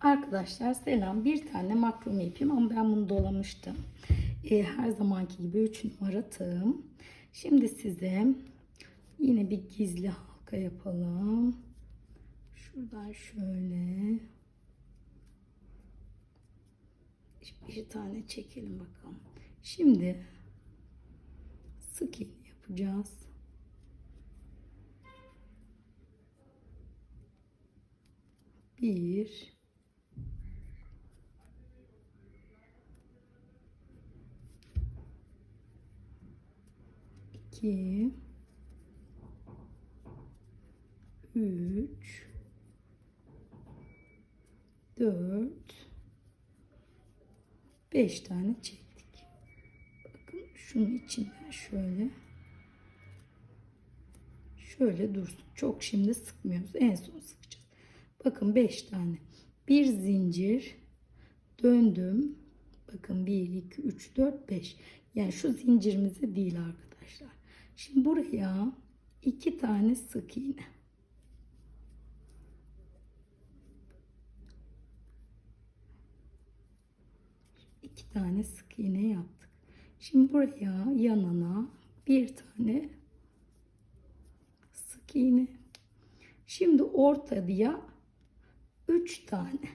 Arkadaşlar selam. Bir tane makrome ipim ama ben bunu dolamıştım. Ee, her zamanki gibi 3 numara tığım. Şimdi size yine bir gizli halka yapalım. Şuradan şöyle bir tane çekelim bakalım. Şimdi sık iğne yapacağız. Bir iki üç dört beş tane çektik. Bakın şunun içinden şöyle şöyle dursun. Çok şimdi sıkmıyoruz. En son sıkacağız. Bakın 5 tane. Bir zincir döndüm. Bakın 1 2 3 4 5. Yani şu zincirimize değil arkadaşlar. Şimdi buraya iki tane sık iğne. iki tane sık iğne yaptık. Şimdi buraya yanına bir tane sık iğne. Şimdi ortaya 3 tane.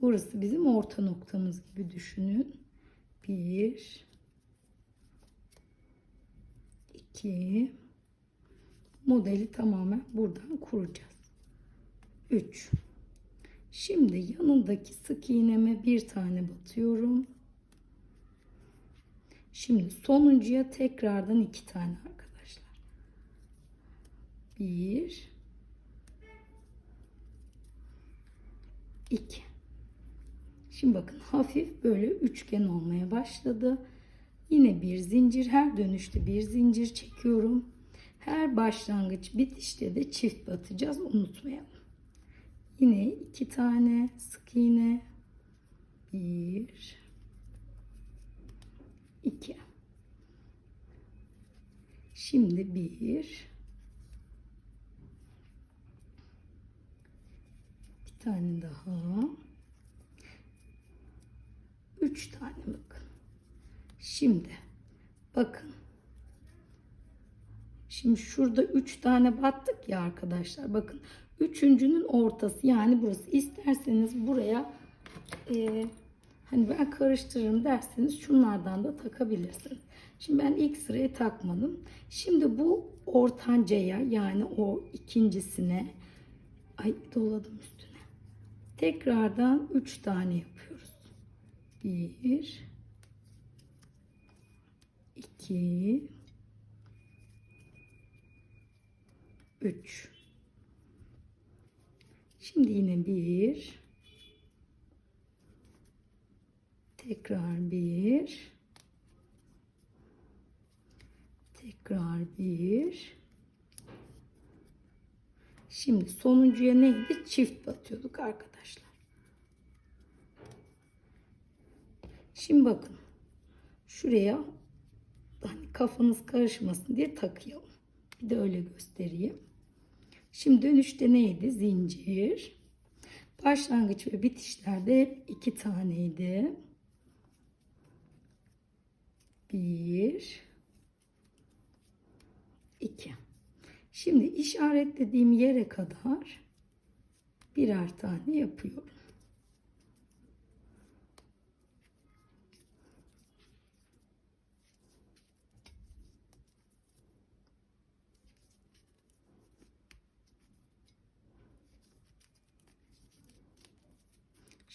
Burası bizim orta noktamız gibi düşünün. 1 2 modeli tamamen buradan kuracağız. 3 Şimdi yanındaki sık iğneme bir tane batıyorum. Şimdi sonuncuya tekrardan iki tane arkadaşlar. Bir, iki. Şimdi bakın hafif böyle üçgen olmaya başladı. Yine bir zincir her dönüşte bir zincir çekiyorum. Her başlangıç bitişte de çift batacağız unutmayalım. Yine iki tane sık iğne. Bir. iki. Şimdi bir. Bir tane daha. Üç tane bakın. Şimdi bakın. Şimdi şurada üç tane battık ya arkadaşlar. Bakın üçüncünün ortası yani burası. İsterseniz buraya e, hani ben karıştırırım derseniz şunlardan da takabilirsiniz. Şimdi ben ilk sıraya takmadım. Şimdi bu ortancaya yani o ikincisine ay doladım üstüne. Tekrardan üç tane yapıyoruz. Bir, iki, üç. Şimdi yine bir. Tekrar bir. Tekrar bir. Şimdi sonuncuya neydi? Çift batıyorduk arkadaşlar. Şimdi bakın. Şuraya hani kafanız karışmasın diye takıyorum. Bir de öyle göstereyim. Şimdi dönüşte neydi? Zincir. Başlangıç ve bitişlerde hep iki taneydi. Bir. iki. Şimdi işaretlediğim yere kadar birer tane yapıyorum.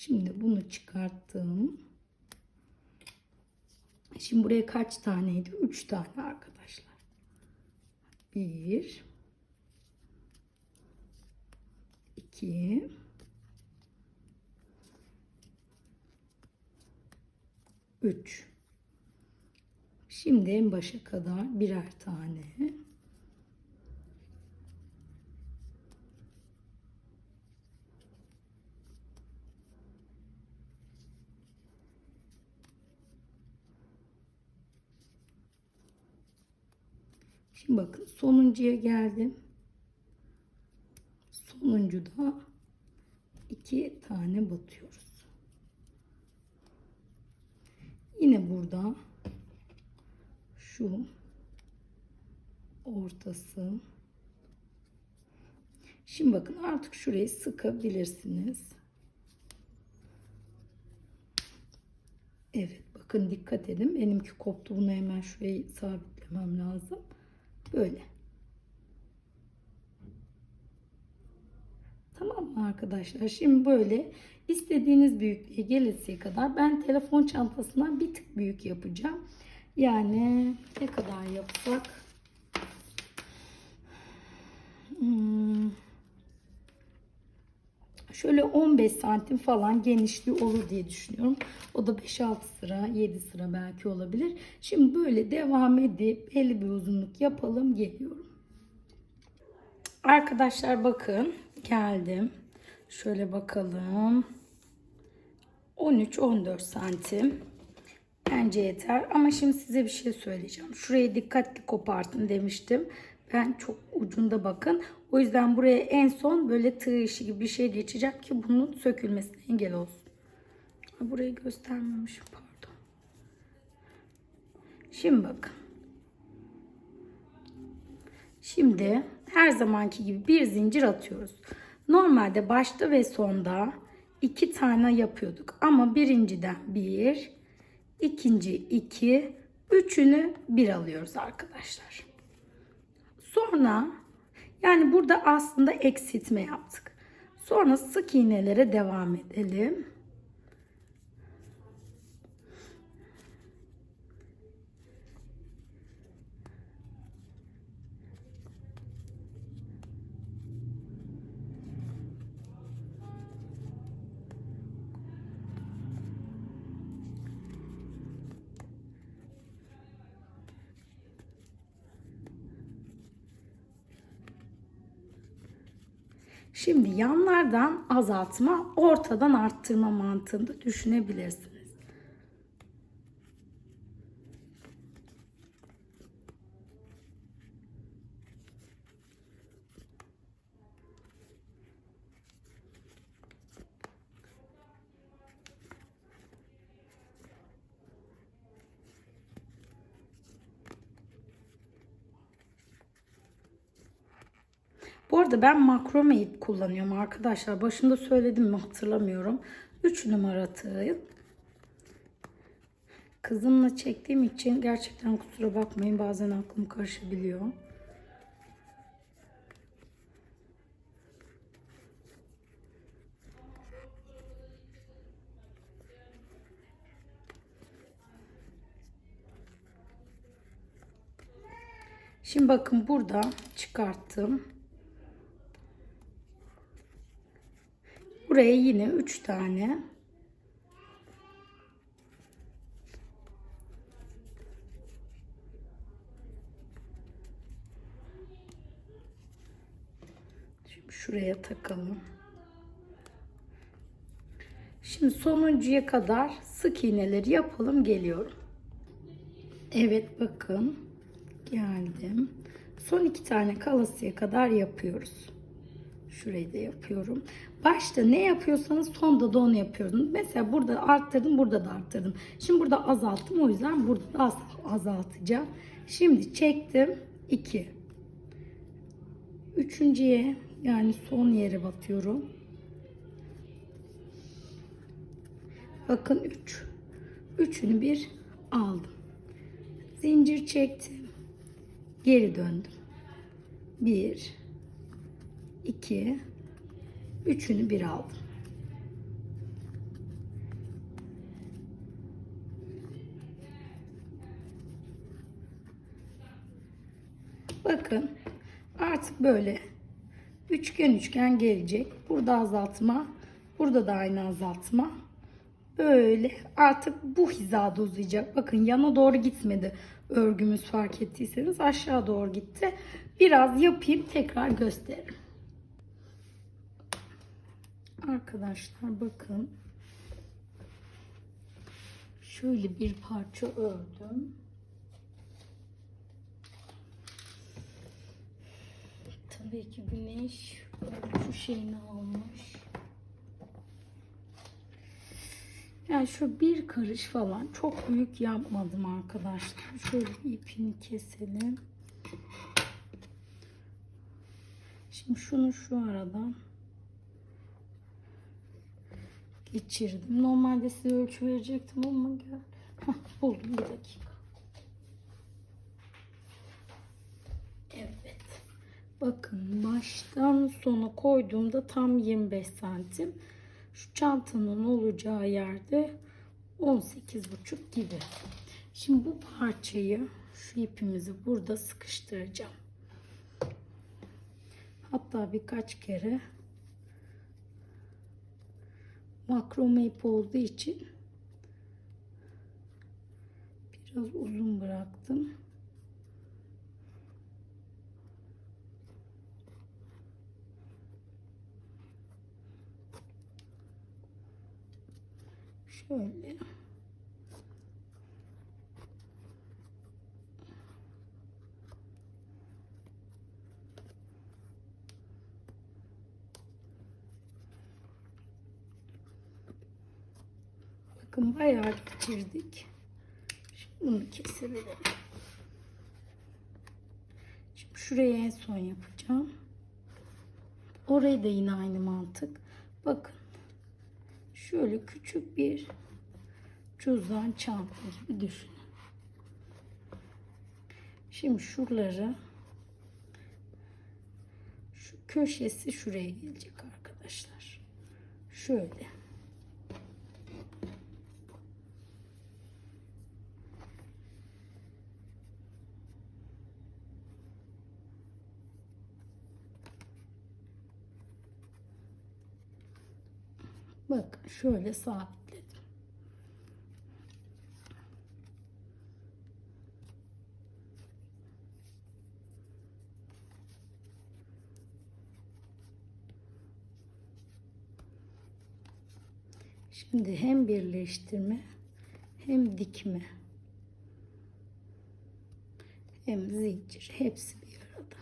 Şimdi bunu çıkarttım. Şimdi buraya kaç taneydi? 3 tane arkadaşlar. 1 2 3 Şimdi en başa kadar birer tane Şimdi bakın sonuncuya geldim. Sonuncu da iki tane batıyoruz. Yine burada şu ortası. Şimdi bakın artık şurayı sıkabilirsiniz. Evet bakın dikkat edin. Benimki koptu. Bunu hemen şurayı sabitlemem lazım. Böyle. Tamam mı arkadaşlar? Şimdi böyle istediğiniz büyüklüğe gelesiye kadar ben telefon çantasından bir tık büyük yapacağım. Yani ne kadar yapsak? Hmm. Şöyle 15 santim falan genişliği olur diye düşünüyorum. O da 5-6 sıra, 7 sıra belki olabilir. Şimdi böyle devam edip belli bir uzunluk yapalım. Geliyorum. Arkadaşlar bakın geldim. Şöyle bakalım. 13-14 santim. Bence yeter. Ama şimdi size bir şey söyleyeceğim. Şurayı dikkatli kopartın demiştim. Ben çok ucunda bakın. O yüzden buraya en son böyle tığ işi gibi bir şey geçeceğim ki bunun sökülmesine engel olsun. Burayı göstermemişim pardon. Şimdi bakın. Şimdi her zamanki gibi bir zincir atıyoruz. Normalde başta ve sonda iki tane yapıyorduk. Ama birinciden bir, ikinci iki, üçünü bir alıyoruz arkadaşlar. Sonra yani burada aslında eksiltme yaptık. Sonra sık iğnelere devam edelim. Şimdi yanlardan azaltma, ortadan arttırma mantığında düşünebilirsiniz. Bu arada ben makrome ip kullanıyorum arkadaşlar. Başında söyledim mi hatırlamıyorum. 3 numara tığ. Kızımla çektiğim için gerçekten kusura bakmayın. Bazen aklım karışabiliyor. Şimdi bakın burada çıkarttım. Buraya yine 3 tane Şimdi şuraya takalım. Şimdi sonuncuya kadar sık iğneleri yapalım geliyorum. Evet bakın geldim. Son iki tane kalasıya kadar yapıyoruz. Şurayı da yapıyorum. Başta ne yapıyorsanız sonda da onu yapıyorsunuz. Mesela burada arttırdım, burada da arttırdım. Şimdi burada azalttım. O yüzden burada da az, azaltacağım. Şimdi çektim. 2. Üçüncüye yani son yere batıyorum. Bakın 3. Üç. Üçünü bir aldım. Zincir çektim. Geri döndüm. 1 2 üçünü bir aldım. Bakın artık böyle üçgen üçgen gelecek. Burada azaltma, burada da aynı azaltma. Böyle artık bu hizada uzayacak. Bakın yana doğru gitmedi örgümüz fark ettiyseniz aşağı doğru gitti. Biraz yapayım tekrar gösteririm. Arkadaşlar bakın. Şöyle bir parça ördüm. Tabii ki güneş şu şeyini almış. Yani şu bir karış falan çok büyük yapmadım arkadaşlar. Şöyle ipini keselim. Şimdi şunu şu aradan geçirdim. Normalde size ölçü verecektim ama gel. Buldum bir dakika. Evet. Bakın baştan sona koyduğumda tam 25 santim. Şu çantanın olacağı yerde 18,5 gibi. Şimdi bu parçayı şu ipimizi burada sıkıştıracağım. Hatta birkaç kere makrome ip olduğu için biraz uzun bıraktım. Şöyle. Bakın bayağı geçirdik. Şimdi bunu keselim. Şimdi şuraya en son yapacağım. Orayı da yine aynı mantık. Bakın. Şöyle küçük bir cüzdan çanta gibi düşünün. Şimdi şuraları şu köşesi şuraya gelecek arkadaşlar. Şöyle. Bakın şöyle sabitledim. Şimdi hem birleştirme hem dikme hem zincir hepsi bir arada.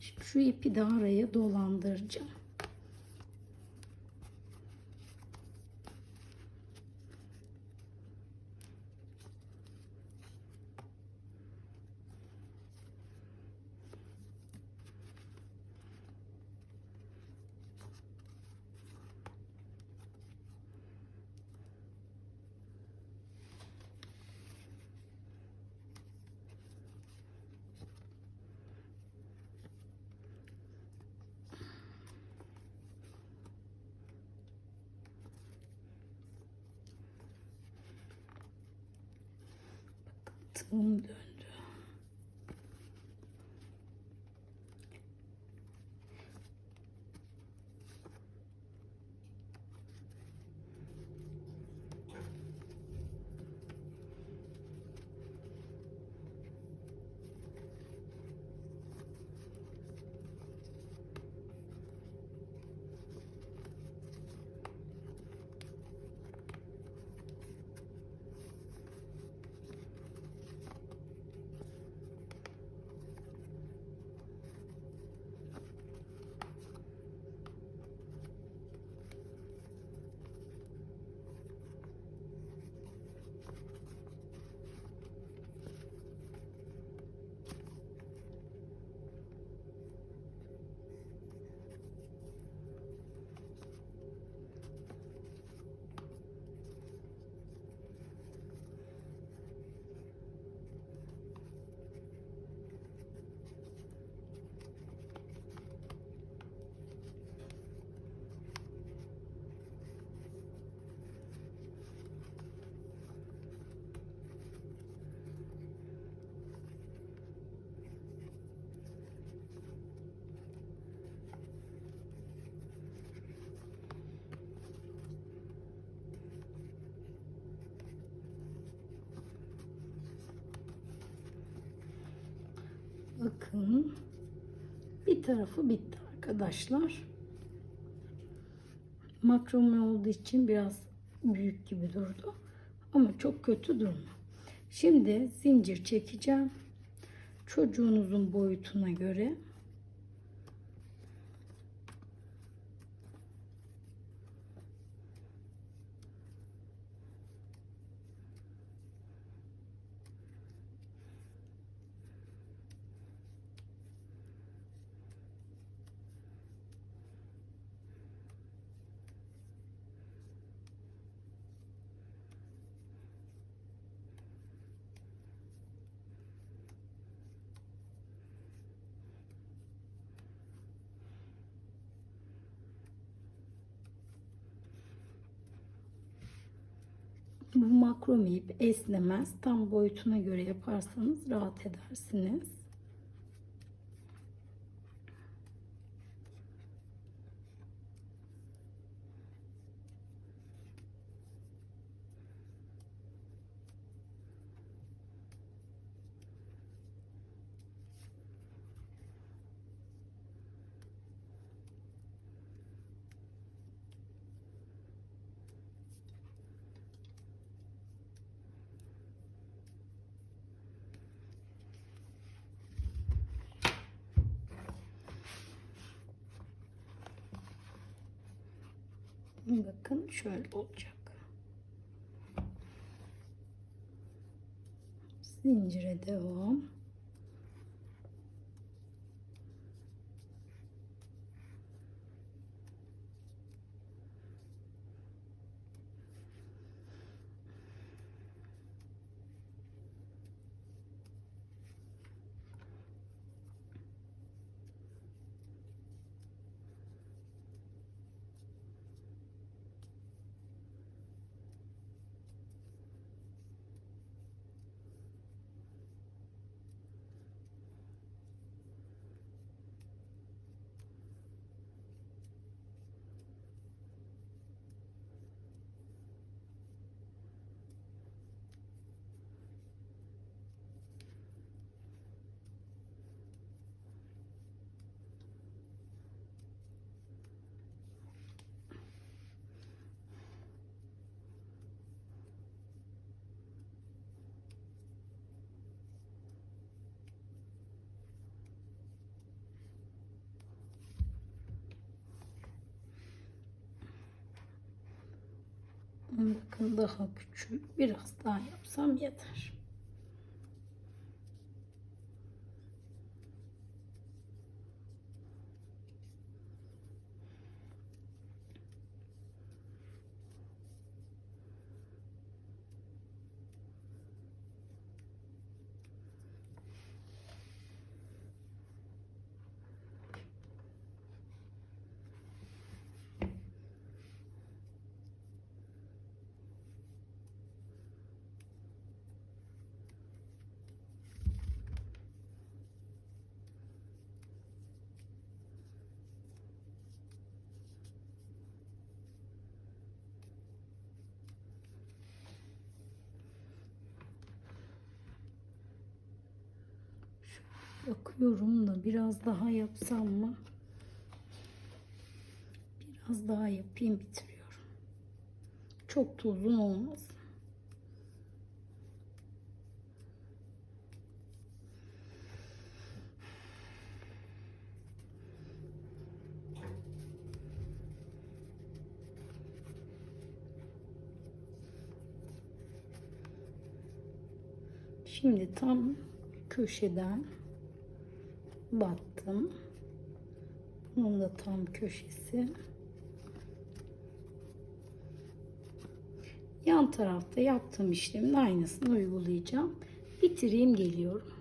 Şimdi şu ipi de araya dolandıracağım. Tığım döndü. Bakın. Bir tarafı bitti arkadaşlar. Makrome olduğu için biraz büyük gibi durdu. Ama çok kötü durmuyor. Şimdi zincir çekeceğim. Çocuğunuzun boyutuna göre Bu makrome ip esnemez. Tam boyutuna göre yaparsanız rahat edersiniz. Bakın şöyle olacak. Zincire devam. Bakın daha küçük. Biraz daha yapsam yeter. Bakıyorum da biraz daha yapsam mı? Biraz daha yapayım bitiriyorum. Çok da uzun olmasın. Şimdi tam köşeden battım. Bunun da tam köşesi. Yan tarafta yaptığım işlemin aynısını uygulayacağım. Bitireyim geliyorum.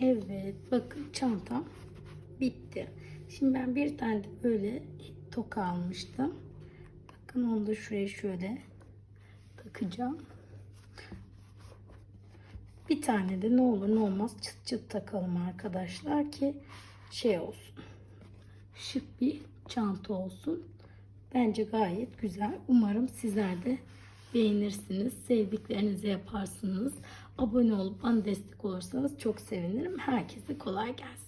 Evet bakın çantam bitti. Şimdi ben bir tane de böyle toka almıştım. Bakın onu da şuraya şöyle takacağım. Bir tane de ne olur ne olmaz çıt çıt takalım arkadaşlar ki şey olsun. Şık bir çanta olsun. Bence gayet güzel. Umarım sizler de beğenirsiniz. Sevdiklerinizi yaparsınız. Abone olup bana destek olursanız çok sevinirim. Herkese kolay gelsin.